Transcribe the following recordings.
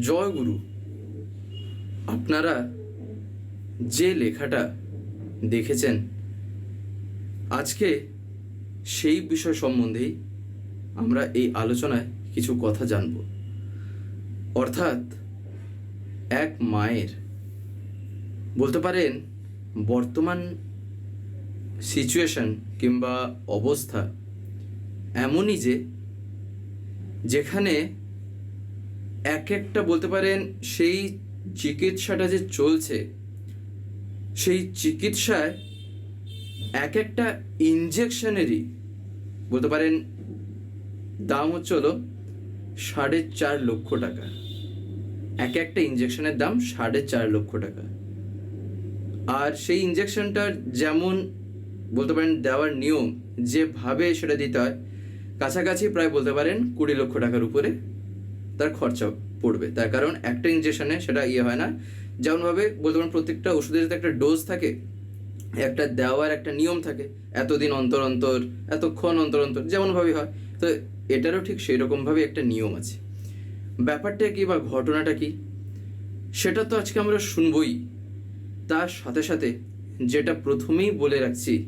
জয় গুরু। আপনারা যে লেখাটা দেখেছেন, আজকে সেই বিষয় সম্বন্ধেই আমরা এই আলোচনায় কিছু কথা জানব। অর্থাৎ এক মায়ের, বলতে পারেন বর্তমান সিচুয়েশন কিংবা অবস্থা এমনই যে, যেখানে এক একটা বলতে পারেন সেই চিকিৎসাটা যে চলছে, সেই চিকিৎসায় এক একটা ইঞ্জেকশনেরই বলতে পারেন দাম হচ্ছে হলো সাড়ে চার লক্ষ টাকা। এক একটা ইঞ্জেকশনের দাম সাড়ে চার লক্ষ টাকা। আর সেই ইঞ্জেকশনটার যেমন বলতে পারেন দেওয়ার নিয়ম, যেভাবে সেটা দিতে হয়, কাছাকাছি প্রায় বলতে পারেন কুড়ি লক্ষ টাকার উপরে তার খরচা পড়বে। তার কারণ একটা ইঞ্জেকশনে সেটা ইয়ে হয় না। যেমনভাবে বলতে পারেন প্রত্যেকটা ওষুধের যাতে একটা ডোজ থাকে, একটা দেওয়ার একটা নিয়ম থাকে, এতদিন অন্তর অন্তর, এতক্ষণ অন্তর অন্তর, যেমনভাবেই হয়, তো এটারও ঠিক সেই রকমভাবে একটা নিয়ম আছে। ব্যাপারটা কি বা ঘটনাটা কি? সেটা তো আজকে আমরা শুনবই। তার সাথে সাথে যেটা প্রথমেই বলে রাখছি,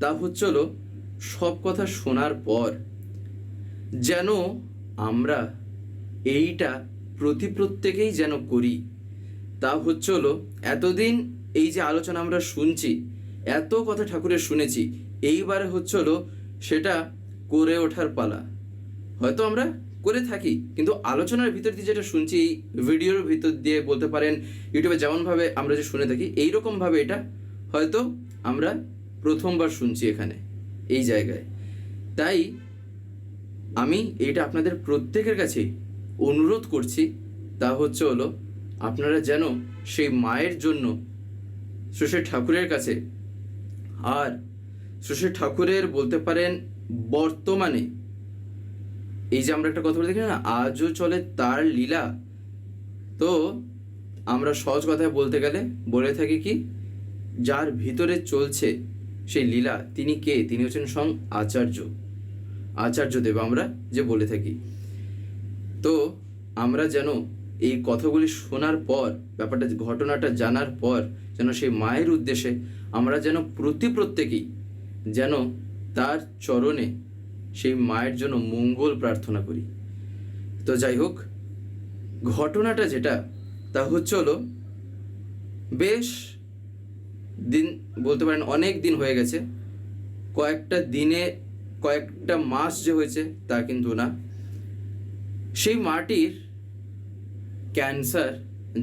তা হচ্ছে হলো সব কথা শোনার পর যেন আমরা এইটা প্রতি প্রত্যেকেই যেন করি। তা হচ্ছে হলো, এতদিন এই যে আলোচনা আমরা শুনছি, এত কথা ঠাকুরের শুনেছি, এইবারে হচ্ছে হলো সেটা করে ওঠার পালা। হয়তো আমরা করে থাকি, কিন্তু আলোচনার ভিতর দিয়ে যেটা শুনছি, এই ভিডিওর ভিতর দিয়ে বলতে পারেন, ইউটিউবে যেমনভাবে আমরা যে শুনে থাকি, এইরকমভাবে এটা হয়তো আমরা প্রথমবার শুনছি এখানে, এই জায়গায়। তাই আমি এইটা আপনাদের প্রত্যেকের কাছে অনুরোধ করছি, তা হচ্ছে হলো, আপনারা যেন সেই মায়ের জন্য শ্রী ঠাকুরের কাছে, আর শ্রী ঠাকুরের বলতে পারেন বর্তমানে, এই যে আমরা একটা কথা বলে দেখি না, আজও চলে তার লীলা। তো আমরা সহজ কথায় বলতে গেলে, বলে থাকি কি, যার ভিতরে চলছে সেই লীলা, তিনি কে? তিনি হচ্ছেন স্বয়ং আচার্য। আচার্যদেব আমরা যে বলে থাকি। তো আমরা যেন এই কথাগুলি শোনার পর, ব্যাপারটা, ঘটনাটা জানার পর, যেন সেই মায়ের উদ্দেশ্যে আমরা যেন প্রতি প্রত্যেকেই যেন তার চরণে সেই মায়ের জন্য মঙ্গল প্রার্থনা করি। তো যাই হোক, ঘটনাটা যেটা, তা হচ্ছে হলো, বেশ দিন, বলতে পারেন অনেক দিন হয়ে গেছে। কয়েকটা দিনে, কয়েকটা মাস যে হয়েছে তা কিন্তু না। সেই মাটির ক্যান্সার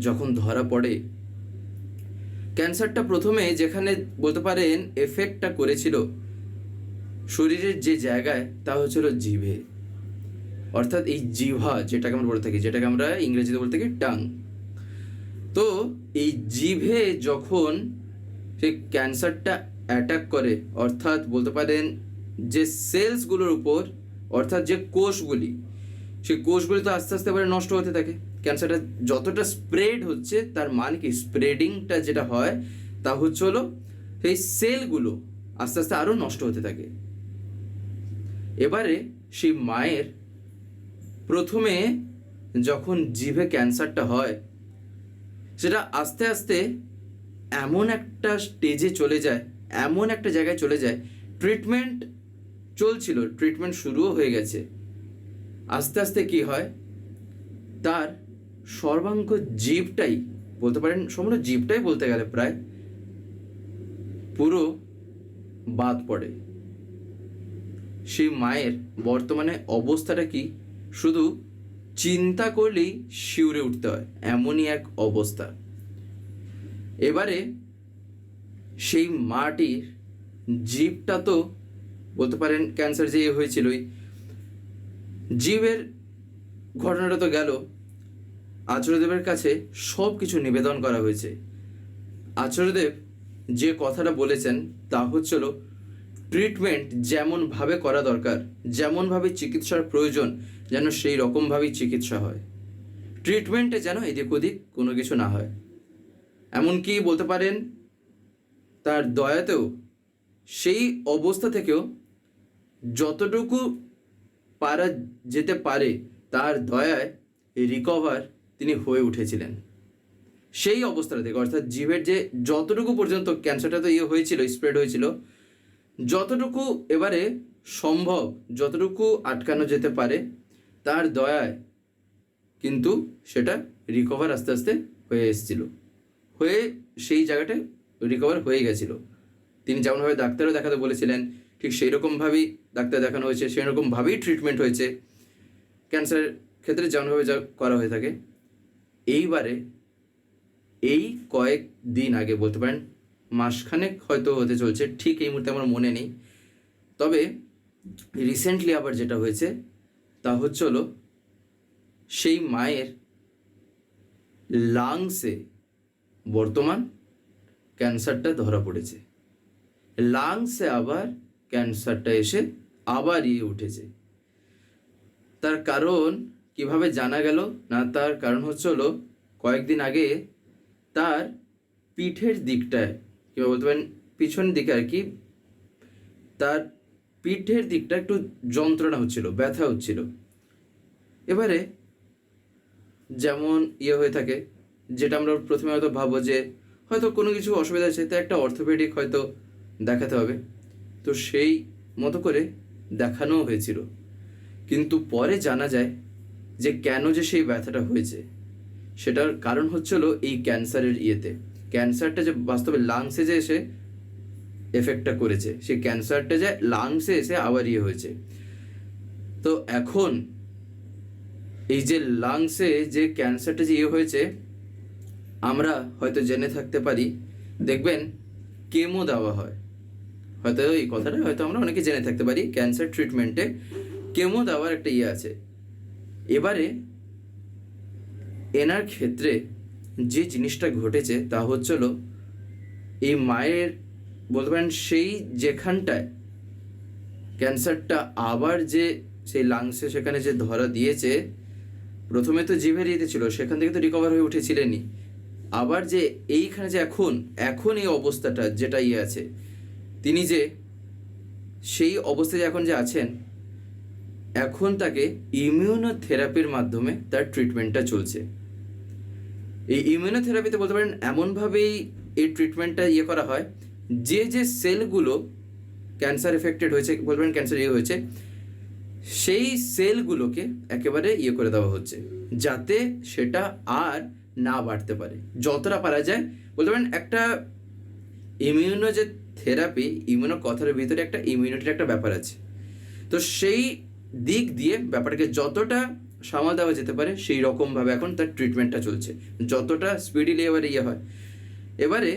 যখন ধরা পড়ে, ক্যান্সারটা প্রথমে যেখানে বলতে পারেন এফেক্টটা করেছিল শরীরের যে জায়গায়, তা হচ্ছিল জিভে। অর্থাৎ এই জিভা যেটাকে আমরা বলে থাকি, যেটাকে আমরা ইংরেজিতে বলে থাকি টাং। তো এই জিভে যখন সেই ক্যান্সারটা অ্যাটাক করে, অর্থাৎ বলতে পারেন যে সেলসগুলোর উপর, অর্থাৎ যে কোষগুলি সেই কোষগুলি তো আস্তে আস্তে এবারে নষ্ট হতে থাকে। ক্যান্সারটা যতটা স্প্রেড হচ্ছে, তার মানে কি স্প্রেডিংটা যেটা হয়, তা হচ্ছে হলো সেই সেলগুলো আস্তে আস্তে আরও নষ্ট হতে থাকে। এবারে সেই মায়ের প্রথমে যখন জিভে ক্যান্সারটা হয়, সেটা আস্তে আস্তে এমন একটা স্টেজে চলে যায়, এমন একটা জায়গায় চলে যায় ট্রিটমেন্ট চলছিল ট্রিটমেন্ট শুরুও হয়ে গেছে। আস্তে আস্তে কি হয়? তার সর্বাঙ্গ জীবটাই বলতে পারেন, সম্পূর্ণ জীবটাই বলতে গেলে প্রায় পুরো বাদ পড়ে। সেই মায়ের বর্তমানে অবস্থাটা কি? শুধু চিন্তা করলেই শিউরে উঠতে হয়, এমনই এক অবস্থা। এবারে সেই মাটির জীবটা তো বলতে পারেন ক্যান্সার যে হয়েছিলই জীবের ঘটনাটা তো গেল। আচার্যদেবের কাছে সব কিছু নিবেদন করা হয়েছে। আচার্যদেব যে কথাটা বলেছেন, তা হচ্ছিল ট্রিটমেন্ট যেমনভাবে করা দরকার, যেমনভাবে চিকিৎসার প্রয়োজন, যেন সেই রকমভাবেই চিকিৎসা হয়। ট্রিটমেন্টে যেন এদিক ওদিক কোনো কিছু না হয়। এমনকি বলতে পারেন, তার দয়াতেও সেই অবস্থা থেকেও যতটুকু পারা যেতে পারে, তার দয়ায় রিকভার তিনি হয়ে উঠেছিলেন। সেই অবস্থাটা থেকে, অর্থাৎ জিভের যে যতটুকু পর্যন্ত ক্যান্সারটা তো ইয়ে হয়েছিল স্প্রেড হয়েছিল, যতটুকু এবারে সম্ভব, যতটুকু আটকানো যেতে পারে, তার দয়ায় কিন্তু সেটা রিকভার আস্তে আস্তে হয়ে এসেছিল। হয়ে সেই জায়গাটায় রিকভার হয়ে গেছিল। তিনি যেমনভাবে ডাক্তারও দেখাতে বলেছিলেন ঠিক সেই রকমভাবেই ডাক্তার দেখানো হয়েছে সেই রকমভাবেই ট্রিটমেন্ট হয়েছে ক্যান্সারের ক্ষেত্রে যেমনভাবে যা করা হয়ে থাকে, এইবারে এই কয়েক দিন আগে বলতে পারেন, মাসখানেক হয়তো হতে চলছে, ঠিক এই মুহূর্তে আমার মনে নেই। তবে রিসেন্টলি আবার যেটা হয়েছে, তা হচ্ছে হলো সেই মায়ের লাংসে বর্তমান ক্যান্সারটা ধরা পড়েছে। লাংসে আবার ক্যান্সারটা এসে আবার ইয়ে উঠেছে। তার কারণ কীভাবে জানা গেল? না, তার কারণ হচ্ছে হলো, কয়েকদিন আগে তার পিঠের দিকটায় কিংবা বলতে পারেন, পিছন দিকে আর কি, তার পিঠের দিকটা একটু যন্ত্রণা হচ্ছিল, ব্যথা হচ্ছিল। এবারে যেমন ইয়ে হয়ে থাকে, যেটা আমরা প্রথমে হয়তো ভাবো যে হয়তো কোনো কিছু অসুবিধা আছে তাই একটা অর্থোপেডিক হয়তো দেখাতে হবে। তো সেই মতো করে দেখানোও হয়েছিল। কিন্তু পরে জানা যায় যে কেন যে সেই ব্যথাটা হয়েছে। সেটার কারণ হচ্ছিল এই ক্যান্সারের ইয়েতে। ক্যান্সারটা যে বাস্তবে লাংসে যে এসে এফেক্টটা করেছে, সেই ক্যান্সারটা যে লাংসে এসে আবার ইয়ে হয়েছে। তো এখন এই যে লাংসে যে ক্যান্সারটা যে ইয়ে হয়েছে, আমরা হয়তো জেনে থাকতে পারি। দেখবেন কেমো দেওয়া হয়। হয়তো এই কথাটা হয়তো আমরা অনেকে জেনে থাকতে পারি ক্যান্সার ট্রিটমেন্টে কেমো দেওয়ার একটা ইয়ে আছে। এবারে এনার ক্ষেত্রে যে জিনিসটা ঘটেছে তা হচ্ছিল এই মায়ের বলতে পারেন সেই যেখানটায় ক্যান্সারটা আবার যে সেই লাংসে সেখানে যে ধরা দিয়েছে, প্রথমে তো জিভের ইয়েতে ছিল, সেখান থেকে তো রিকভার হয়ে উঠেছিলেনই। আবার যে এইখানে যে এখন এখন এই অবস্থাটা যেটা ইয়ে আছে তিনি যে সেই অবস্থায় এখন যে আছেন, এখন তাকে ইমিউনোথেরাপির মাধ্যমে তার ট্রিটমেন্টটা চলছে। এই ইমিউনোথেরাপিতে বলতে পারেন, এমনভাবেই এই ট্রিটমেন্টটা ইয়ে করা হয়, যে যে সেলগুলো ক্যান্সার এফেক্টেড হয়েছে, বলতে পারেন ক্যান্সার ইয়ে হয়েছে, সেই সেলগুলোকে একেবারে ইয়ে করে দেওয়া হচ্ছে, যাতে সেটা আর না বাড়তে পারে। যতটা পারা যায়, বলতে পারেন একটা ইমিউনো যে থেরাপি ইমিউনো কথার ভিতরে একটা ইমিউনিটির একটা ব্যাপার আছে। তো সেই দিক দিয়ে ব্যাপারটাকে যতটা সামাল দেওয়া যেতে পারে, সেই রকমভাবে এখন তার ট্রিটমেন্টটা চলছে। যতটা স্পিডিলি এবারে ইয়ে হয়। এবারে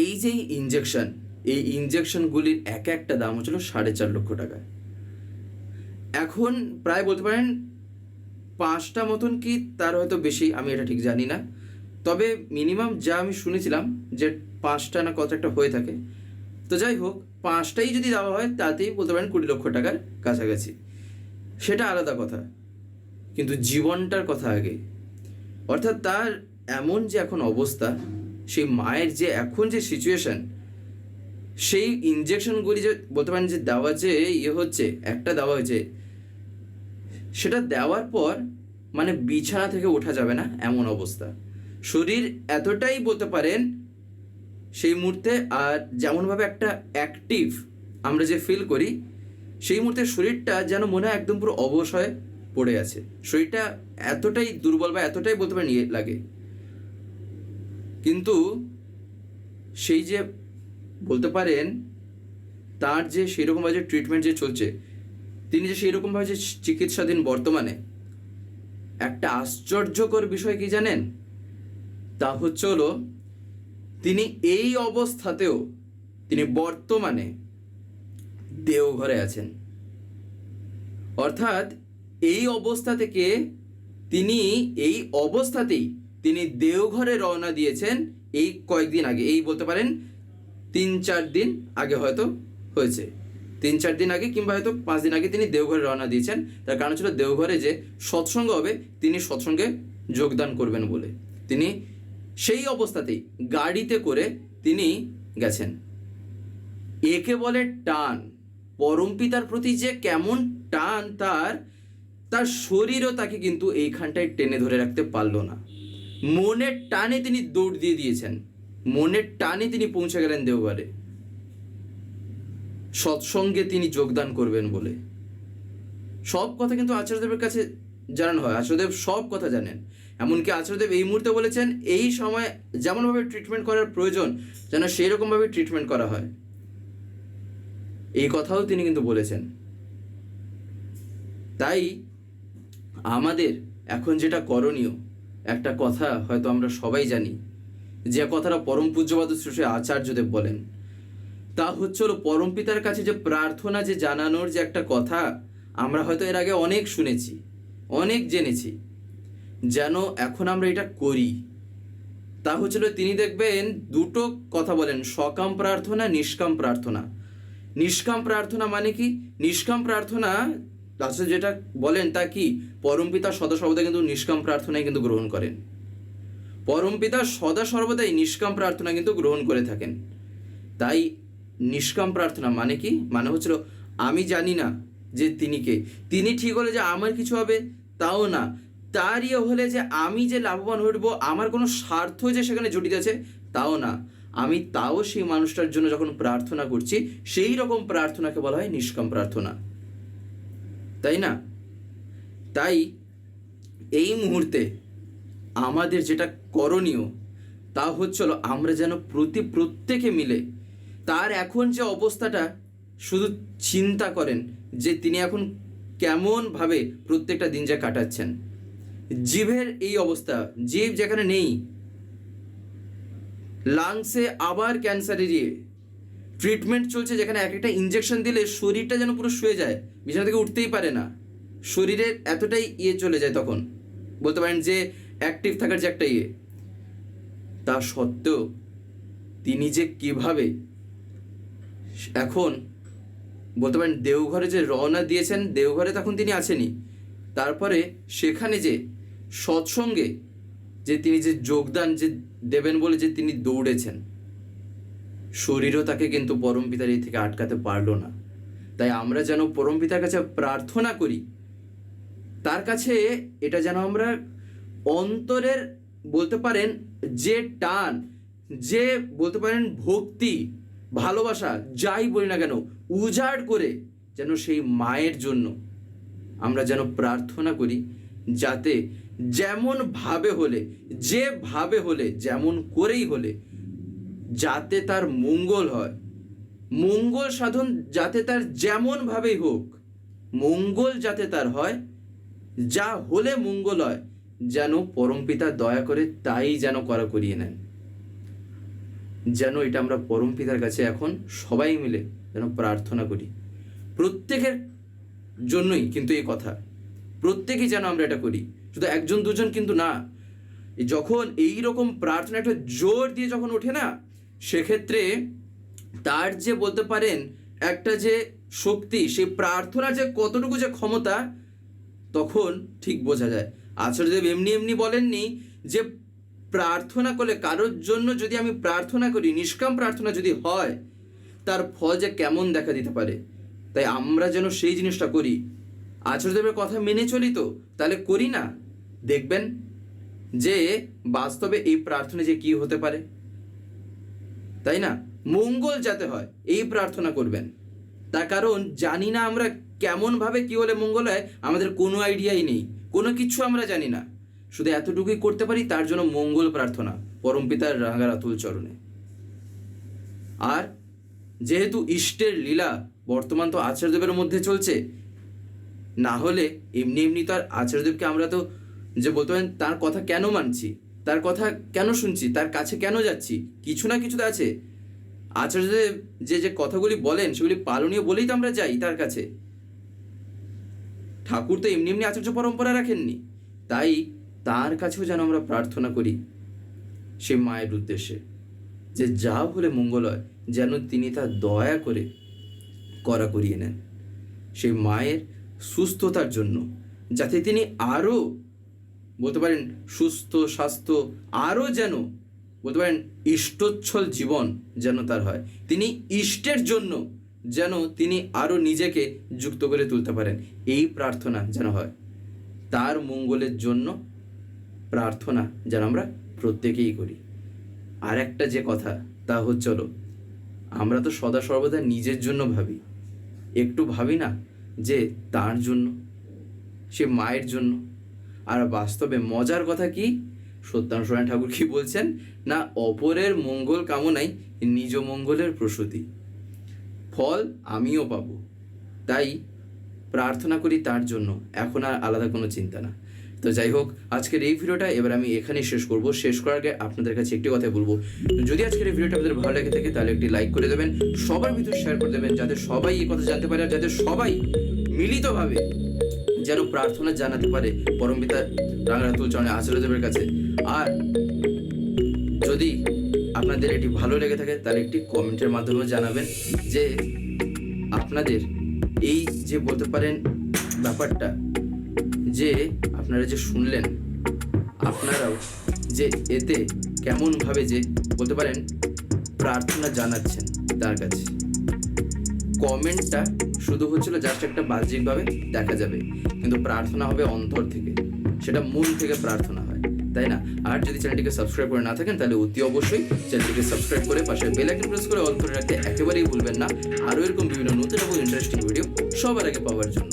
এই যে ইঞ্জেকশন এই ইঞ্জেকশনগুলির এক একটা দাম হচ্ছিল সাড়ে চার লক্ষ টাকা এখন প্রায় বলতে পারেন পাঁচটা মতন কি তার হয়তো বেশি, আমি এটা ঠিক জানি না। তবে মিনিমাম যা আমি শুনেছিলাম যে পাঁচটা না কত একটা হয়ে থাকে। তো যাই হোক, পাঁচটাই যদি দেওয়া হয়, তাতেই বলতে পারেন কুড়ি লক্ষ টাকার কাছাকাছি। সেটা আলাদা কথা। কিন্তু জীবনটার কথা আগে। অর্থাৎ তার এমন যে এখন অবস্থা, সেই মায়ের যে এখন যে সিচুয়েশন সেই ইঞ্জেকশনগুলি যে বলতে পারেন যে দেওয়া যে ইয়ে হচ্ছে, একটা দেওয়া হয়েছে, সেটা দেওয়ার পর মানে বিছানা থেকে ওঠা যাবে না এমন অবস্থা। শরীর এতটাই বলতে পারেন সেই মুহূর্তে, আর যেমনভাবে একটা অ্যাক্টিভ আমরা যে ফিল করি, সেই মুহূর্তে শরীরটা যেন মনে হয় একদম পুরো অবশ পড়ে আছে। শরীরটা এতটাই দুর্বল বা এতটাই বলতে পারেন ইয়ে লাগে। কিন্তু সেই যে বলতে পারেন, তার যে সেরকমভাবে যে ট্রিটমেন্ট যে চলছে, তিনি যে সেইরকমভাবে যে চিকিৎসাধীন বর্তমানে, একটা আশ্চর্যকর বিষয় কি জানেন? তা হচ্ছে হলো, তিনি এই অবস্থাতেও তিনি বর্তমানে দেওঘরে আছেন। অর্থাৎ এই অবস্থা থেকে তিনি এই অবস্থাতেই তিনি দেওঘরে রওনা দিয়েছেন এই কয়েকদিন আগে। এই বলতে পারেন তিন চার দিন আগে হয়তো হয়েছে। তিন চার দিন আগে কিংবা হয়তো পাঁচ দিন আগে তিনি দেওঘরে রওনা দিয়েছেন। তার কারণ ছিল দেওঘরে যে সৎসঙ্গ হবে, তিনি সৎসঙ্গে যোগদান করবেন বলে। তিনি সেই অবস্থাতেই গাড়িতে করে তিনি গেছেন। একে বলে টান। পরমপিতার প্রতি যে কেমন টান তার তার শরীরও তাকে কিন্তু এইখানটায় টেনে ধরে রাখতে পারল না। মনের টানে তিনি দৌড় দিয়ে দিয়েছেন। মনের টানে তিনি পৌঁছে গেলেন দেওবারে সৎসঙ্গে তিনি যোগদান করবেন বলে। সব কথা কিন্তু আচার্যদেবের কাছে জানানো হয়। আচার্যদেব সব কথা জানেন। এমনকি আচার্যদেব এই মুহূর্তে বলেছেন, এই সময় যেমনভাবে ট্রিটমেন্ট করার প্রয়োজন, যেন সেই রকমভাবে ট্রিটমেন্ট করা হয়। এই কথাও তিনি কিন্তু বলেছেন। তাই আমাদের এখন যেটা করণীয়, একটা কথা হয়তো আমরা সবাই জানি, যে কথাটা পরম পূজ্যবাদ শ্রী আচার্যদেব বলেন। তা হচ্ছে হলো পরম পিতার কাছে যে প্রার্থনা, যে জানানোর যে একটা কথা, আমরা হয়তো এর আগে অনেক শুনেছি। অনেক জেনেছি। যেন এখন আমরা এটা করি। তা হচ্ছিল তিনি দেখবেন দুটো কথা বলেন, সকাম প্রার্থনা, নিষ্কাম প্রার্থনা। নিষ্কাম প্রার্থনা মানে কি? নিষ্কাম প্রার্থনা আসলে যেটা বলেন তা কি? পরমপিতা সদা সর্বদা কিন্তু নিষ্কাম প্রার্থনাই কিন্তু গ্রহণ করেন। পরমপিতা সদা সর্বদাই নিষ্কাম প্রার্থনা কিন্তু গ্রহণ করে থাকেন। তাই নিষ্কাম প্রার্থনা মানে কি? মানে হচ্ছিল, আমি জানি না যে তিনি কে তিনি ঠিক হলে যে আমার কিছু হবে, তাও না। তার ইয়ে হলে যে আমি যে লাভবান উঠবো, আমার কোনো স্বার্থ যে সেখানে জড়িত আছে, তাও না। আমি তাও সেই মানুষটার জন্য যখন প্রার্থনা করছি, সেই রকম প্রার্থনাকে বলা হয় নিষ্কাম প্রার্থনা। তাই না? তাই এই মুহূর্তে আমাদের যেটা করণীয়, তা হচ্ছিল আমরা যেন প্রতি প্রত্যেকে মিলে তার এখন যে অবস্থাটা শুধু চিন্তা করেন যে তিনি এখন কেমনভাবে প্রত্যেকটা দিন যা কাটাচ্ছেন। জিভের এই অবস্থা জিভ যেখানে নেই লাংসে আবার ক্যান্সার এরিয়ে ট্রিটমেন্ট চলছে যেখানে এক একটা ইঞ্জেকশন দিলে শরীরটা যেন পুরো শুয়ে যায়, বিছানা থেকে উঠতেই পারে না। শরীরের এতটাই ইয়ে চলে যায় তখন। বলতে পারেন যে অ্যাক্টিভ থাকার যে একটা ইয়ে। তা সত্ত্বেও তিনি যে কীভাবে এখন বলতে পারেন দেওঘরে যে রওনা দিয়েছেন, দেওঘরে তখন তিনি আছেনই। তারপরে সেখানে যে সৎসঙ্গে যে তিনি যে যোগদান যে দেবেন বলে যে তিনি দৌড়েছেন, শরীরও তাকে কিন্তু পরম পিতার এই থেকে আটকাতে পারল না। তাই আমরা যেন পরম পিতার কাছে প্রার্থনা করি, তার কাছে এটা যেন আমরা অন্তরের বলতে পারেন যে টান, যে বলতে পারেন ভক্তি ভালোবাসা যাই বলি না কেন, উজাড় করে যেন সেই মায়ের জন্য আমরা যেন প্রার্থনা করি, যাতে যেমন ভাবে হলে, যে ভাবে হলে, যেমন করেই হলে, যাতে তার মঙ্গল হয়। মঙ্গল সাধন যাতে তার যেমনভাবেই হোক, মঙ্গল যাতে তার হয়, যা হলে মঙ্গল হয়, যেন পরমপিতা দয়া করে তাই যেন করা করিয়ে নেন। যেন এটা আমরা পরম পিতার কাছে এখন সবাই মিলে যেন প্রার্থনা করি। প্রত্যেকের জন্যই কিন্তু এই কথা। প্রত্যেকেই যেন আমরা এটা করি। শুধু একজন দুজন কিন্তু না। যখন এই রকম প্রার্থনা একটা জোর দিয়ে যখন ওঠে না, সেক্ষেত্রে তার যে বলতে পারেন একটা যে শক্তি সেই প্রার্থনার যে কতটুকু যে ক্ষমতা, তখন ঠিক বোঝা যায়। আচার্যদেব এমনি এমনি বলেননি যে প্রার্থনা করলে, কারোর জন্য যদি আমি প্রার্থনা করি, নিষ্কাম প্রার্থনা যদি হয়, তার ফল যে কেমন দেখা দিতে পারে? তাই আমরা যেন সেই জিনিসটা করি। আচার্যদেবের কথা মেনে চলি তো, তাহলে করি না? দেখবেন যে বাস্তবে এই প্রার্থনা যে কি হতে পারে। তাই না? মঙ্গল যাতে হয়, এই প্রার্থনা করবেন। তার কারণ, জানি না আমরা কেমনভাবে কি হলে মঙ্গল হয়, আমাদের কোনো আইডিয়াই নেই। কোনো কিছু আমরা জানি না। শুধু এতটুকুই করতে পারি, তার জন্য মঙ্গল প্রার্থনা, পরম পিতার রাঙার আতুল চরণে। আর যেহেতু ইষ্টের লীলা বর্তমান তো আচার্যদেবের মধ্যে চলছে, না হলে এমনি এমনি তো আর আচার্যদেবকে আমরা তো যে বলতে পারেন, তার কথা কেন মানছি, তার কথা কেন শুনছি, তার কাছে কেন যাচ্ছি, কিছু না কিছু তো আছে। আচার্যদেব যে যে কথাগুলি বলেন, সেগুলি পালনীয় বলেই তো আমরা যাই তার কাছে। ঠাকুর তো এমনি এমনি আচার্য পরম্পরা রাখেননি, তাই তার কাছেও যেন আমরা প্রার্থনা করি সে মায়ের উদ্দেশ্যে, যে যা হলে মঙ্গল হয়, যেন তিনি তা দয়া করে করা করিয়ে নেন। সেই মায়ের সুস্থতার জন্য, যাতে তিনি আরও বলতে পারেন সুস্থ, স্বাস্থ্য আরও যেন বলতে পারেন ইষ্টচ্ছল জীবন যেন তার হয়। তিনি ইষ্টের জন্য যেন তিনি আরও নিজেকে যুক্ত করে তুলতে পারেন। এই প্রার্থনা যেন হয়। তার মঙ্গলের জন্য প্রার্থনা যেন আমরা প্রত্যেকেই করি। আর একটা যে কথা, তা হচ্ছে হলো, আমরা তো সদা সর্বদা নিজের জন্য ভাবি। একটু ভাবি না যে তার জন্য, সে মায়ের জন্য। আর বাস্তবে মজার কথা কি? সত্যানুশ রায় ঠাকুর কি বলছেন? না, অপরের মঙ্গল কামনাই নিজ মঙ্গলের প্রসূতি। ফল আমিও পাবো, তাই প্রার্থনা করি তার জন্য, এখন আর আলাদা কোনো চিন্তা না। তো যাই হোক, আজকের এই ভিডিওটা, এবার আমি এখানেই শেষ করব। শেষ করার আগে আপনাদের কাছে একটি কথা বলব। যদি আজকের এই ভিডিওটা আপনাদের ভালো লেগে থাকে, তাহলে একটি লাইক করে দেবেন, সবার ভিতর শেয়ার করে দেবেন, যাতে সবাই এই কথা জানতে পারে আর যাতে সবাই মিলিতভাবে যেন প্রার্থনা জানাতে পারে পরম পিতা রাঙারাতুল চরণে আচার্যদেবের কাছে। আর যদি আপনাদের এটি ভালো লেগে থাকে, তাহলে একটি কমেন্টের মাধ্যমে জানাবেন যে আপনাদের এই যে বলতে পারেন ব্যাপারটা যে আপনারা যে শুনলেন, আপনারাও যে এতে কেমনভাবে যে বলতে পারেন প্রার্থনা জানাচ্ছেন তার কাছে। কমেন্টটা শুধু হচ্ছিল জাস্ট একটা বাহ্যিকভাবে দেখা যাবে, কিন্তু প্রার্থনা হবে অন্তর থেকে। সেটা মন থেকে প্রার্থনা হয়, তাই না? আর যদি চ্যানেলটিকে সাবস্ক্রাইব করে না থাকেন, তাহলে অতি অবশ্যই চ্যানেলটিকে সাবস্ক্রাইব করে পাশে বেল আইকন প্রেস করে অল করে রাখতে একেবারেই ভুলবেন না। আরও এরকম বিভিন্ন নতুন এবং ইন্টারেস্টিং ভিডিও সবার আগে পাওয়ার জন্য।